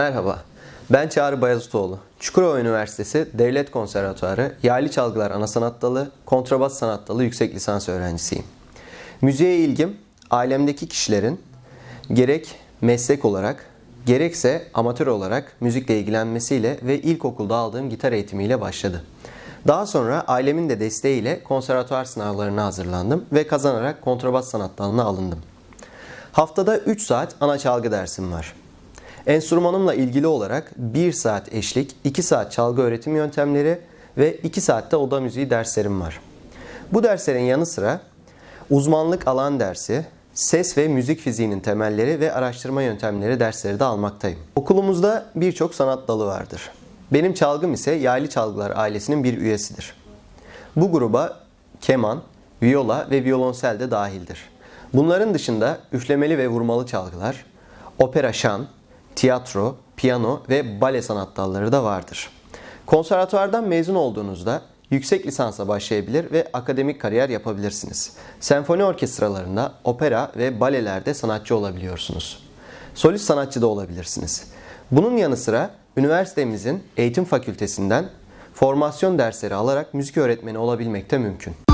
Merhaba, ben Çağrı Bayezitoğlu. Çukurova Üniversitesi Devlet Konservatuarı Yaylı Çalgılar Ana Sanat Dalı, Kontrabas Sanat Dalı yüksek lisans öğrencisiyim. Müziğe ilgim ailemdeki kişilerin gerek meslek olarak gerekse amatör olarak müzikle ilgilenmesiyle ve ilkokulda aldığım gitar eğitimiyle başladı. Daha sonra ailemin de desteğiyle konservatuar sınavlarına hazırlandım ve kazanarak kontrabas sanat dalına alındım. Haftada 3 saat ana çalgı dersim var. Enstrümanımla ilgili olarak 1 saat eşlik, 2 saat çalgı öğretim yöntemleri ve 2 saatte oda müziği derslerim var. Bu derslerin yanı sıra uzmanlık alan dersi, ses ve müzik fiziğinin temelleri ve araştırma yöntemleri dersleri de almaktayım. Okulumuzda birçok sanat dalı vardır. Benim çalgım ise Yaylı Çalgılar ailesinin bir üyesidir. Bu gruba keman, viola ve violonsel de dahildir. Bunların dışında üflemeli ve vurmalı çalgılar, opera şan, tiyatro, piyano ve bale sanat dalları da vardır. Konservatuvardan mezun olduğunuzda yüksek lisansa başlayabilir ve akademik kariyer yapabilirsiniz. Senfoni orkestralarında, opera ve balelerde sanatçı olabiliyorsunuz. Solist sanatçı da olabilirsiniz. Bunun yanı sıra üniversitemizin eğitim fakültesinden formasyon dersleri alarak müzik öğretmeni olabilmek de mümkün.